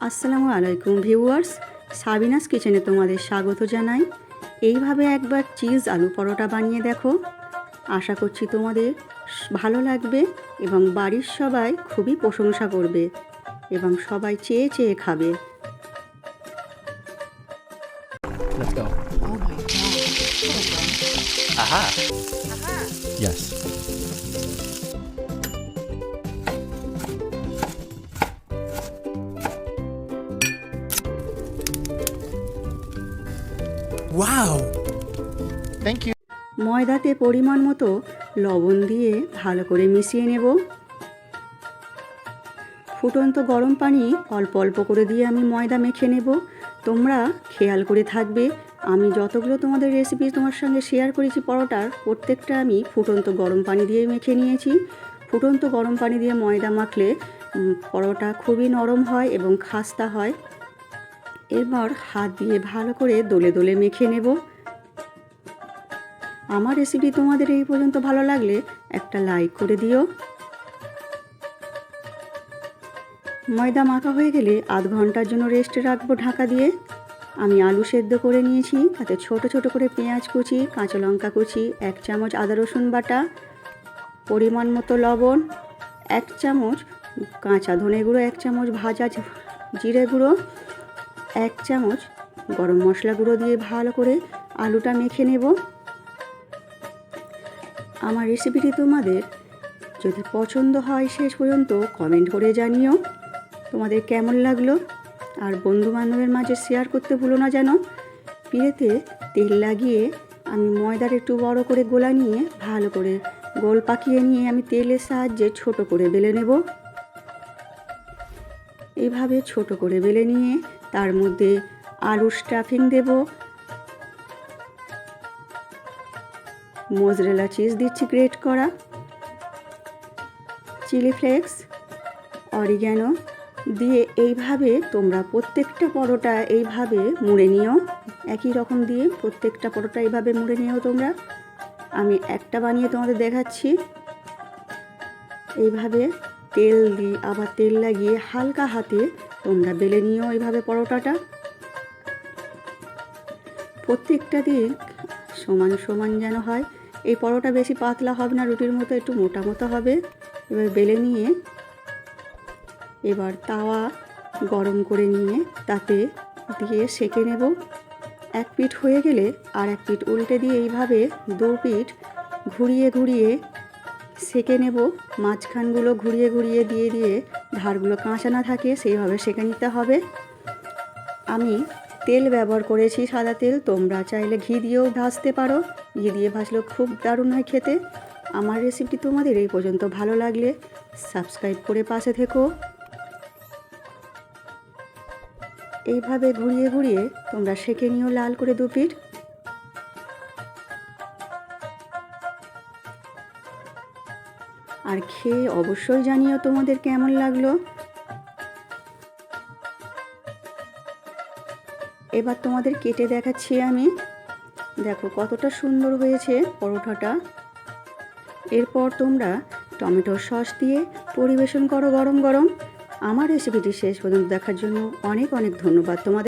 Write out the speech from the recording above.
আসসালামু আলাইকুম viewers Sabinus কিচেনে তোমাদের স্বাগত জানাই এইভাবে একবার চিজ আলু পরোটা বানিয়ে দেখো আশা করছি তোমাদের ভালো লাগবে এবং বাড়ির সবাই খুবই প্রশংসা করবে এবং সবাই চেয়ে চেয়ে খাবে Let's go. Oh my god. Aha. Yes. Wow. Thank you. ময়দাতে পরিমাণ মতো লবণ দিয়ে ভালো করে মিশিয়ে নেব ফুটন্ত গরম পানি অল্প অল্প করে দিয়ে আমি ময়দা মেখে নেব তোমরা খেয়াল করে থাকবে আমি যতগুলো তোমাদের রেসিপি তোমার সঙ্গে শেয়ার করেছি পরোটার প্রত্যেকটা আমি ফুটন্ত গরম পানি দিয়ে মেখে নিয়েছি ফুটন্ত গরম পানি দিয়ে ময়দা মাখলে পরোটা খুবই নরম হয় এবং খাস্তা হয় এরপর হাত দিয়ে ভালো করে দোলে দোলে মেখে নেব। আমার রেসিপি তোমাদের এই পর্যন্ত ভালো লাগলে একটা লাইক করে দিও। ময়দা মাখা হয়ে গেলে আধ ঘণ্টার জন্য রেস্টে রাখব ঢাকা দিয়ে। আমি আলু সেদ্ধ করে নিয়েছি, তাতে ছোট ছোট করে পেঁয়াজ কুচি, কাঁচা লঙ্কা কুচি, এক চামচ আদা রসুন বাটা, পরিমাণ মতো লবণ, এক চামচ কাঁচা ধনে গুঁড়ো, এক চামচ ভাজা জিরে গুঁড়ো এক চামচ গরম মশলা গুঁড়ো দিয়ে ভালো করে আলুটা মেখে নেব। আমার রেসিপিটি তোমাদের যদি পছন্দ হয় শেষ পর্যন্ত কমেন্ট করে জানিও। তোমাদের কেমন লাগল? আর বন্ধু বান্ধবের মাঝে শেয়ার করতে ভুলো না যেন। পিড়েতে তেল লাগিয়ে আমি ময়দার একটু বড় করে গোলা নিয়ে ভালো করে গোল পাকিয়ে নিয়ে আমি তেলের সাহায্যে ছোট করে বেলে নেব। এইভাবে ছোট করে বেলে নিয়ে তার মধ্যে আলুর স্টাফিং দেব। মোজরেলা চিজ দিচ্ছি গ্রেট করা। চিলি ফ্লেক্স অরিগ্যানো দিয়ে এইভাবে তোমরা প্রত্যেকটা পরোটা এইভাবে মুড়ে নিও। একই রকম দিয়ে প্রত্যেকটা পরোটা এইভাবে মুড়ে নিও তোমরা। আমি একটা বানিয়ে তোমাদের দেখাচ্ছি। এইভাবে তেল দিই, আবার তেল লাগিয়ে হালকা হাতে তোমরা বেলে নিও এইভাবে পরোটাটা। প্রত্যেকটা দিক সমান সমান যেন হয়। এই পরোটা বেশি পাতলা হবে না, রুটির মতো একটু মোটা মতো হবে। এবার বেলে নিয়ে এবার তাওয়া গরম করে নিয়ে তাতে দিয়ে সেঁকে নেব। এক পিঠ হয়ে গেলে আর এক পিঠ উল্টে দিয়ে এইভাবে দু পিঠ ঘুরিয়ে ঘুরিয়ে সেঁকে নেব, মাঝখানগুলো ঘুরিয়ে ঘুরিয়ে দিয়ে দিয়ে ধারগুলো কাঁচা না থাকে, সেইভাবে সেঁকে নিতে হবে। আমি তেল ব্যবহার করেছি সাদা তেল, তোমরা চাইলে ঘি দিয়েও ভাজতে পারো। ঘি দিয়ে ভাজলেও খুব দারুণ হয় খেতে। আমার রেসিপি তোমাদের এই পর্যন্ত ভালো লাগলে সাবস্ক্রাইব করে পাশে থেকো। এইভাবে ঘুরিয়ে ঘুরিয়ে তোমরা সেঁকে নিও লাল করে দু আর খেয়ে অবশ্যই জানিও তোমাদের কেমন লাগল। এবার তোমাদের কেটে দেখাচ্ছি আমি। দেখো কতটা সুন্দর হয়েছে পরোটাটা এরপর তোমরা টমেটোর সস দিয়ে পরিবেশন করো গরম গরম। আমার রেসিপিটি শেষ পর্যন্ত দেখার জন্য অনেক অনেক ধন্যবাদ। তোমাদের